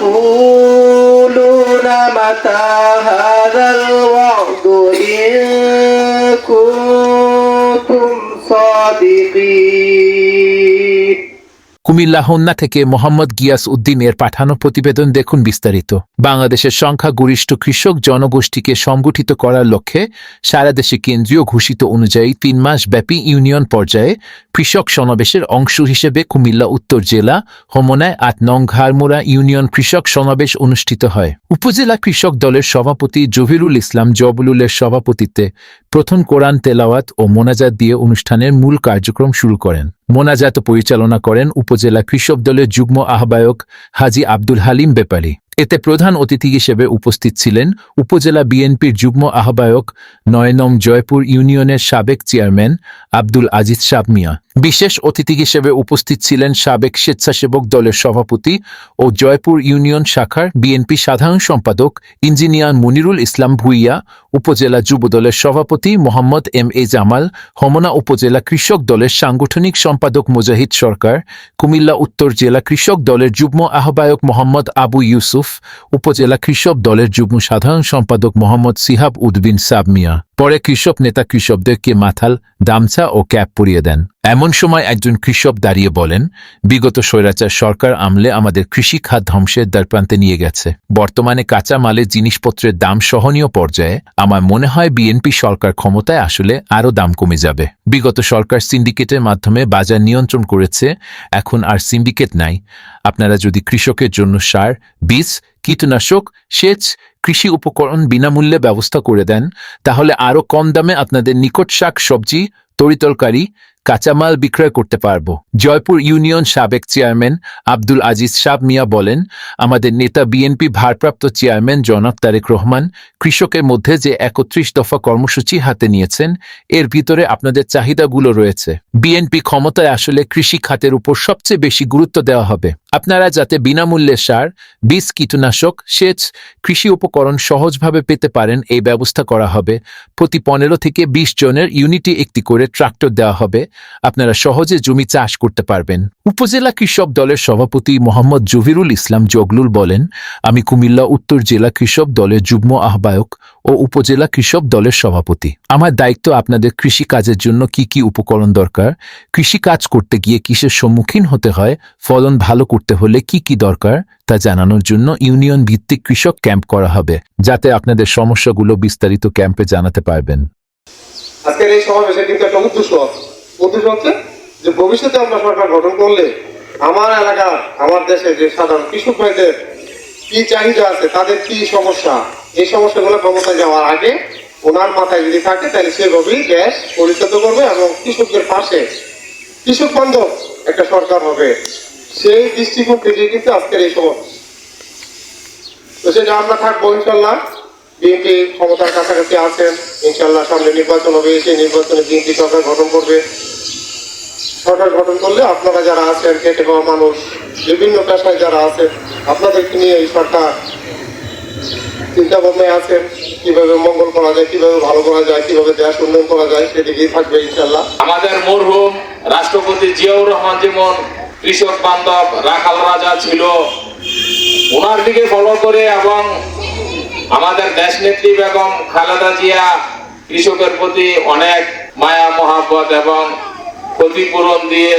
ويقولون متى هذا الوعد إن كنتم صادقين কুমিল্লা হন্যা থেকে মোহাম্মদ গিয়াস উদ্দিনের পাঠানো প্রতিবেদন দেখুন বিস্তারিত। বাংলাদেশের সংখ্যাগরিষ্ঠ কৃষক জনগোষ্ঠীকে সংগঠিত করার লক্ষ্যে সারা দেশে কেন্দ্রীয় ঘোষিত অনুযায়ী তিন মাস ব্যাপী ইউনিয়ন পর্যায়ে কৃষক সমাবেশের অংশ হিসেবে কুমিল্লা উত্তর জেলা হোমনায় আট নং ঘাড়মোড়া ইউনিয়ন কৃষক সমাবেশ অনুষ্ঠিত হয়। উপজেলা কৃষক দলের সভাপতি জহিরুল ইসলাম জবলুলের সভাপতিত্বে প্রথম কোরআন তেলাওয়াত ও মোনাজাত দিয়ে অনুষ্ঠানের মূল কার্যক্রম শুরু করেন। মোনাজাত পরিচালনা করেন উপজেলা কৃষক দলের যুগ্ম আহ্বায়ক হাজি আব্দুল হালিম বেপারি। এতে প্রধান অতিথি হিসেবে উপস্থিত ছিলেন উপজেলা বিএনপির যুগ্ম আহ্বায়ক নয়নম জয়পুর ইউনিয়নের সাবেক চেয়ারম্যান আব্দুল আজিজ সাব মিয়া। বিশেষ অতিথি হিসেবে উপস্থিত ছিলেন সাবেক স্বেচ্ছাসেবক দলের সভাপতি ও জয়পুর ইউনিয়ন শাখার বিএনপি সাধারণ সম্পাদক ইঞ্জিনিয়ার মনিরুল ইসলাম ভুইয়া, উপজেলা যুব দলের সভাপতি মোহাম্মদ এম এ জামাল, হমনা উপজেলা কৃষক দলের সাংগঠনিক সম্পাদক মুজাহিদ সরকার, কুমিল্লা উত্তর জেলা কৃষক দলের যুগ্ম আহ্বায়ক মোহাম্মদ আবু ইউসুফ উপজেলা কৃষক দলের যুগ্ম সাধারণ সম্পাদক মোহাম্মদ সিহাব উদ্দিন সাবমিয়া। পরে কৃষক নেতা কৃষকদেরকে মাথাল দামছা ও ক্যাপ পরিয়ে দেন। এমন সময় একজন কৃষক দাঁড়িয়ে বলেন, বিগত স্বৈরাচার সরকার আমলে আমাদের কৃষি খাত ধ্বংসের দ্বারপ্রান্তে নিয়ে গেছে। বর্তমানে কাঁচা মালের জিনিসপত্রের দাম সহনীয় পর্যায়ে। আমার মনে হয় বিএনপি সরকার ক্ষমতায় আসলে আরও দাম কমে যাবে। বিগত সরকার সিন্ডিকেটের মাধ্যমে বাজার নিয়ন্ত্রণ করেছে, এখন আর সিন্ডিকেট নাই। আপনারা যদি কৃষকের জন্য সার, বীজ, কীটনাশক, সেচ, কৃষি উপকরণ বিনামূল্যে ব্যবস্থা করে দেন, তাহলে আরও কম দামে আপনাদের নিকট শাক, সবজি, তরিতরকারি কাঁচামাল বিক্রয় করতে পারব। জয়পুর ইউনিয়ন সাবেক চেয়ারম্যান আব্দুল আজিজ সাব মিয়া বলেন, আমাদের নেতা বিএনপি ভারপ্রাপ্ত চেয়ারম্যান জনাব তারেক রহমান কৃষকের মধ্যে যে একত্রিশ দফা কর্মসূচি হাতে নিয়েছেন, এর ভিতরে আপনাদের চাহিদাগুলো রয়েছে। বিএনপি ক্ষমতায় আসলে কৃষি খাতের উপর সবচেয়ে বেশি গুরুত্ব দেওয়া হবে। আপনারা যাতে বিনামূল্যে সার, বীজ, কীটনাশক, সেচ, কৃষি উপকরণ সহজভাবে পেতে পারেন, এই ব্যবস্থা করা হবে। প্রতি পনেরো থেকে বিশ জনের ইউনিটি একটি করে ট্রাক্টর দেওয়া হবে। আপনারা সহজে জমি চাষ করতে পারবেন। উপজেলা কৃষক দলের সভাপতি মোহাম্মদ জহিরুল ইসলাম জগলুল বলেন, আমি কুমিল্লা উত্তর জেলা কৃষক দলের যুগ্ম আহ্বায়ক ও উপজেলা কৃষক দলের সভাপতি। আমার দায়িত্ব আপনাদের কৃষি কাজের জন্য কি কি উপকরণ দরকার কৃষি কাজ করতে গিয়ে কিসের সম্মুখীন হতে হয়, ফলন ভালো করতে হলে কি কি দরকার, তা জানানোর জন্য ইউনিয়ন ভিত্তিক কৃষক ক্যাম্প করা হবে, যাতে আপনাদের সমস্যাগুলো বিস্তারিত ক্যাম্পে জানাতে পারবেন। আজকের এই সমাবেশে কিন্তু একটা উদ্দেশ্য আছে উদ্দেশ্য হচ্ছে যে ভবিষ্যতে আমরা সরকার গঠন করলে আমার এলাকা, আমার দেশে যে সাধারণ কৃষক ভাইদের কি চাহিদা আছে, তাদের কি সমস্যা, এই সমস্যাগুলো ক্ষমতায় যাওয়ার আগে ওনার মাথায় যদি থাকে, তাহলে সেভাবেই গ্যাস পরিচালিত করবে এবং কৃষকদের পাশে, কৃষক বান্ধব একটা সরকার হবে। সেই দৃষ্টিকোণ থেকে কিন্তু আজকের এই সমাবেশ তো সেটা আমরা থাকব ইনশাল্লাহ। বিএনপি ক্ষমতার কাছাকাছি আছেন। ইনশাল্লাহ সামনে নির্বাচন হবে, সেই নির্বাচনে বিএনপি সরকার গঠন করবে। সরকার গঠন করলে আপনারা যারা আছেন খেটে খাওয়া মানুষ, বিভিন্ন পেশায় যারা আছেন, আপনাদেরকে নিয়ে এই সরকার চিন্তা ভাবনায় আছেন। কীভাবে মঙ্গল করা যায়, কীভাবে ভালো করা যায়, কীভাবে দেশ উন্নয়ন করা যায়, সেদিকেই থাকবে ইনশাল্লাহ আমাদের মরহুম রাষ্ট্রপতি জিয়াউর রহমান যেমন কৃষক বান্ধব রাখাল রাজা ছিল ওনার দিকে ফলো করে এবং আমাদের দেশ নেত্রী বেগম খালেদা জিয়া কৃষকের প্রতি অনেক মায়া, মহাব্বত এবং ক্ষতিপূরণ দিয়ে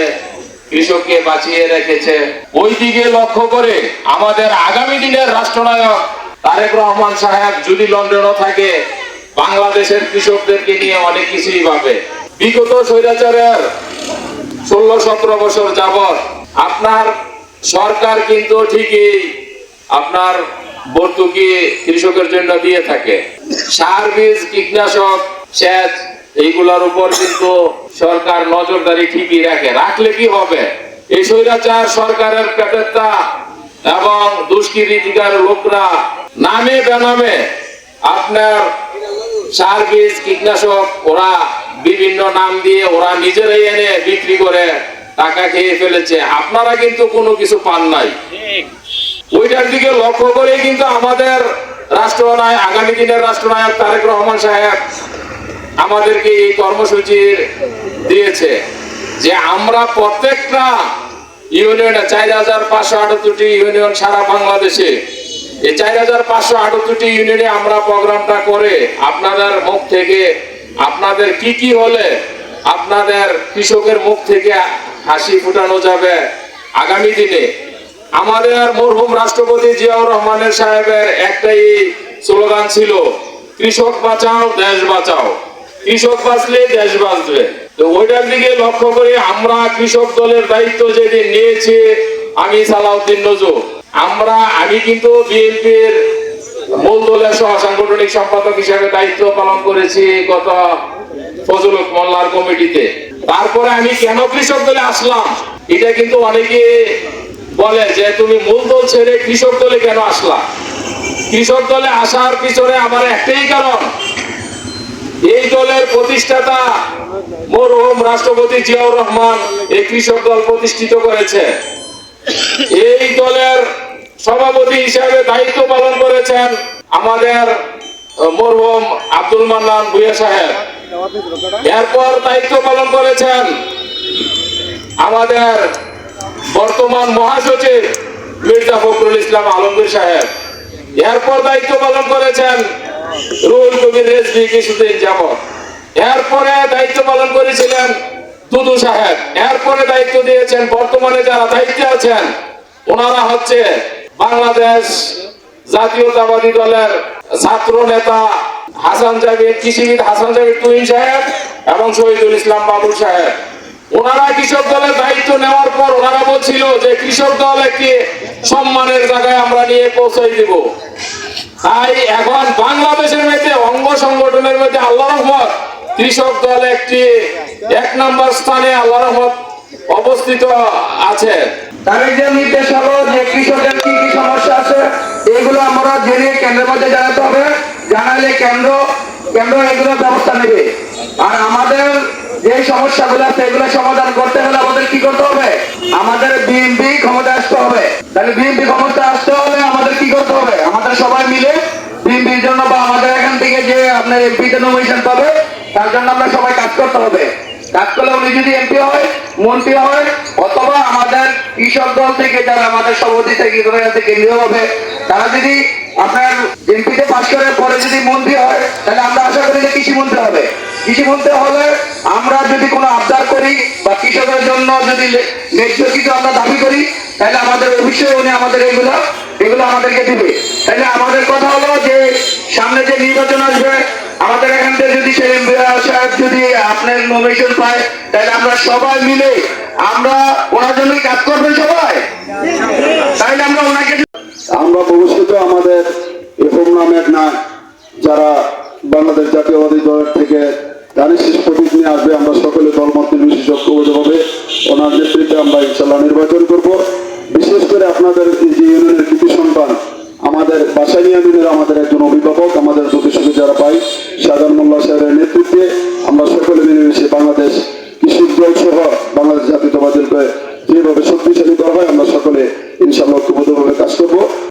কৃষককে বাঁচিয়ে রেখেছে। ওই দিকে লক্ষ্য করে আমাদের আগামী দিনের রাষ্ট্রনায়ক তারেক রহমান সাহেব যদি লন্ডনও থাকে, বাংলাদেশের কৃষকদেরকে নিয়ে অনেক কিছুই ভাবে। বিগত স্বৈরাচারের ষোলো সতেরো বছর যাবত আপনার সরকার কিন্তু ঠিকই আপনার ভর্তুকি কৃষকের জন্য দিয়ে থাকে। সার বীজ, কীটনাশক, সেচ, এইগুলোর উপর কিন্তু সরকার নজরদারি ঠিকই রাখে। রাখলে কি হবে? এই স্বৈরাচার সরকারের পেটেত্তা এবং দুষ্কৃতিকার লোকরা নামে বেনামে আপনার সার বীজ, কীটনাশক, ওরা বিভিন্ন নাম দিয়ে ওরা নিজেরাই এনে বিক্রি করে টাকা খেয়ে ফেলেছে। আপনারা কিন্তু কোনো কিছু পান নাই। ওইটার দিকে লক্ষ্য করে কিন্তু আমাদের রাষ্ট্রনায়ক, আগামী দিনের রাষ্ট্রনায়ক তারেক রহমান সাহেব আমাদেরকে এই কর্মসূচি দিয়েছে যে আমরা প্রত্যেকটা ইউনিয়নে চার হাজার পাঁচশো আটাত্তরটি ইউনিয়ন সারা বাংলাদেশে, এই চার হাজার পাঁচশো আটাত্তরটি ইউনিয়নে আমরা প্রোগ্রামটা করে আপনাদের মুখ থেকে আপনাদের কি কি হলে আপনাদের কৃষকের মুখ থেকে হাসি ফুটানো যাবে আগামী দিনে। আমাদের মরহুম রাষ্ট্রপতি জিয়াউর রহমানের সাহেবের একটাই স্লোগান ছিল, কৃষক বাঁচাও, দেশ বাঁচাও। কৃষক বাঁচলে দেশ বাঁচবে। তো ওইটার দিকে লক্ষ্য করে আমরা কৃষক দলের দায়িত্ব যেদিন নিয়েছি, আমি সালাউদ্দিন নজরুল। আমরা, আমি কিন্তু বিএনপির মূল দলের সহ সাংগঠনিক সম্পাদক হিসেবে দায়িত্ব পালন করেছি গত ফজল মোল্লার কমিটিতে। তারপরে আমি কেন কৃষক দলে আসলাম? এটা কিন্তু অনেকে বলে যে, তুমি মূল দল ছেড়ে কৃষক দলে কেন আসলা? কৃষক দলে আসার পিছনে আমার একটাই কারণ, এই দলের প্রতিষ্ঠাতা মরহুম রাষ্ট্রপতি জিয়াউর রহমান এই কৃষক দল প্রতিষ্ঠিত করেছে। এই দলের সভাপতি হিসাবে দায়িত্ব পালন করেছেন আমাদের মরহুম আব্দুল মান্নান ভুইয়া সাহেব। এরপর দায়িত্ব পালন করেছেন আমাদের বর্তমান মহাসচিব মির্জা ফখরুল ইসলাম আলমগীর সাহেব। এরপর দায়িত্ব পালন করেছেন রুহুল কবির রেজভি কিছুদিন যাবৎ। এরপরে দায়িত্ব পালন করেছিলেন দুদু সাহেব। এরপরে দায়িত্ব দিয়েছেন বর্তমানে যারা দায়িত্বে আছেন, ওনারা হচ্ছে বাংলাদেশ জাতীয়তাবাদী দলের ছাত্র নেতা হাসান জাবির, কৃষিবিদ হাসান জাবির তুহিন সাহেব এবং শহীদুল ইসলাম বাবুল সাহেব। ওনারা কৃষক দলের দায়িত্ব নেওয়ার পর ওনারা বলছিল যে কৃষক দল একটি সম্মানের জায়গায় আমরা নিয়ে পৌঁছাই দিব। তাই এখন বাংলাদেশের মধ্যে, অঙ্গ সংগঠনের মধ্যে আল্লাহ রহমত, কৃষক দল একটি, এক নম্বর স্থানে আল্লাহ রহমত অবস্থিত আছে। যে যে কি কি সমস্যা আছে, এগুলো আমরা কেন্দ্রের জানাতে হবে। কেন্দ্র কেন্দ্র এগুলো ব্যবস্থা নেবে। আর আমাদের যে সমস্যাগুলো আছে, এগুলো সমাধান করতে হলে আমাদের কি করতে হবে? আমাদের বিএনপি ক্ষমতা আসতে হবে। তাহলে বিএনপি ক্ষমতা আসতে হলে আমাদের কি করতে হবে? আমাদের সবাই মিলে বিএনপির জন্য বা আমাদের এখান থেকে যে আপনার এমপিতে নমিনেশন পাবে, তার জন্য আমরা সবাই কাজ করতে হবে। কাজ করলে উনি যদি এমপি হয়, মন্ত্রী হয় কৃষক দল থেকে যারা আমাদের সভাপতি থেকে কেন্দ্রীয় হবে, তারা যদি আপনার এমপিতে পাশ করে পরে যদি মন্ত্রী হয়, তাহলে আমরা আশা করি যে কৃষি মন্ত্রী হবে। কৃষি মন্ত্রী হলে আমরা যদি কোনো আবদার করি বা কৃষকের জন্য যদি ন্যায্য কিছু আমরা দাবি করি, তাহলে আমাদের অবশ্যই উনি আমাদের এগুলো এগুলো আমাদেরকে দিবে। তাহলে আমাদের কথা হলো যে সামনে যে নির্বাচন আসবে আমাদের এখান থেকে যদি সে সাহেব যদি আপনার নমিনেশন পায়, তাহলে আমরা সবাই মিলে আমরা ওনার জন্য কাজ করবেন সবাই। তাহলে আমরা ওনাকে আমরা ভবিষ্যতে আমাদের এফএম নামের না যারা বাংলাদেশ জাতীয়বাদী দলের থেকে গানের শেষ প্রতীক নিয়ে আসবে, আমরা সকলে দলমত নির্বিশেষ ঐক্যবদ্ধভাবে ওনার নেতৃত্বে আমরা ইনশাল্লাহ নির্বাচন করব। বিশেষ করে আপনাদের যে ইউনিয়নের কৃতি সন্তান, আমাদের বাসাইনি ইউনিয়নের আমাদের একজন অভিভাবক, আমাদের সুখে যারা পাই সাধারণ মোল্লা সাহেবের নেতৃত্বে আমরা সকলে মিলেমিশে বাংলাদেশ